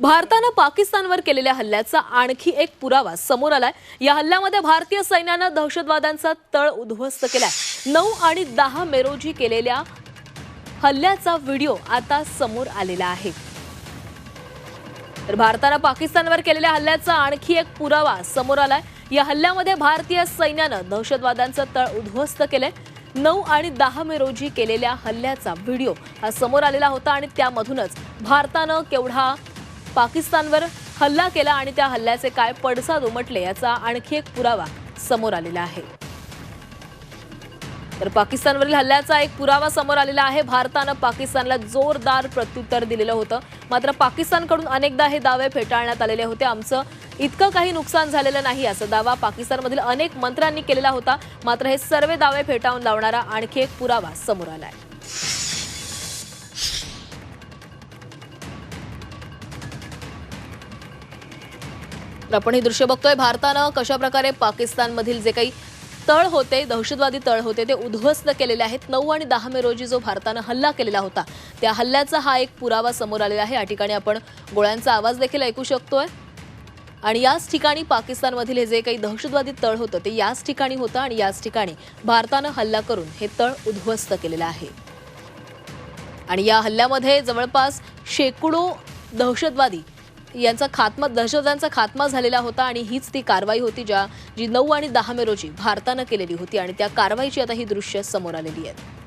भारतानं पाकिस्तानवर केलेल्या हल्ल्याचा आणखी एक पुरावा समोर आलाय. या हल्ल्यामध्ये भारतीय सैन्यानं दहशतवाद्यांचा तळ उद्ध्वस्त केलाय. नऊ आणि दहा मे रोजी केलेल्या हल्ल्याचा व्हिडिओ आता समोर आलेला आहे. तर भारतानं पाकिस्तानवर केलेल्या हल्ल्याचा आणखी एक पुरावा समोर आलाय. या हल्ल्यामध्ये भारतीय सैन्यानं दहशतवाद्यांचं तळ उद्ध्वस्त केलंय. नऊ आणि दहा मे रोजी केलेल्या हल्ल्याचा व्हिडिओ हा समोर आलेला होता आणि त्यामधूनच भारतानं केवढा पाकिस्तानवर हल्ला केला आणि त्या हल्ल्याचे काय पडसाद उमटले याचा आणखी एक पुरावा समोर आलेला आहे. तर पाकिस्तानवरील हल्ल्याचा एक पुरावा समोर आलेला आहे. भारतानं पाकिस्तानला जोरदार प्रत्युत्तर दिलेलं होतं. मात्र पाकिस्तानकडून अनेकदा हे दावे फेटाळण्यात आलेले होते. आमचं इतकं काही नुकसान झालेलं नाही असा दावा पाकिस्तानमधील अनेक मंत्र्यांनी केलेला होता. मात्र हे सर्व दावे फेटाळून लावणारा आणखी एक पुरावा समोर आलाय. तर आपण हे दृश्य बघतोय. भारतानं कशा प्रकारे पाकिस्तानमधील जे काही तळ होते दहशतवादी तळ होते ते उद्ध्वस्त केलेले आहेत. नऊ आणि दहा मे रोजी जो भारतानं हल्ला केलेला होता त्या हल्ल्याचा हा एक पुरावा समोर आलेला आहे. या ठिकाणी आपण गोळ्यांचा आवाज देखील ऐकू शकतोय. आणि याच ठिकाणी पाकिस्तानमधील हे जे काही दहशतवादी तळ होतं ते याच ठिकाणी होतं आणि याच ठिकाणी भारतानं हल्ला करून हे तळ उद्ध्वस्त केलेलं आहे. आणि या हल्ल्यामध्ये जवळपास शेकडो दहशतवादी यांचा खात्मा दहशतवाद्यांचा खात्मा झालेला होता आणि हीच ती कारवाई होती ज्या जी नऊ आणि दहा मे रोजी भारतानं केलेली होती आणि त्या कारवाईची आता ही दृश्य समोर आलेली आहेत.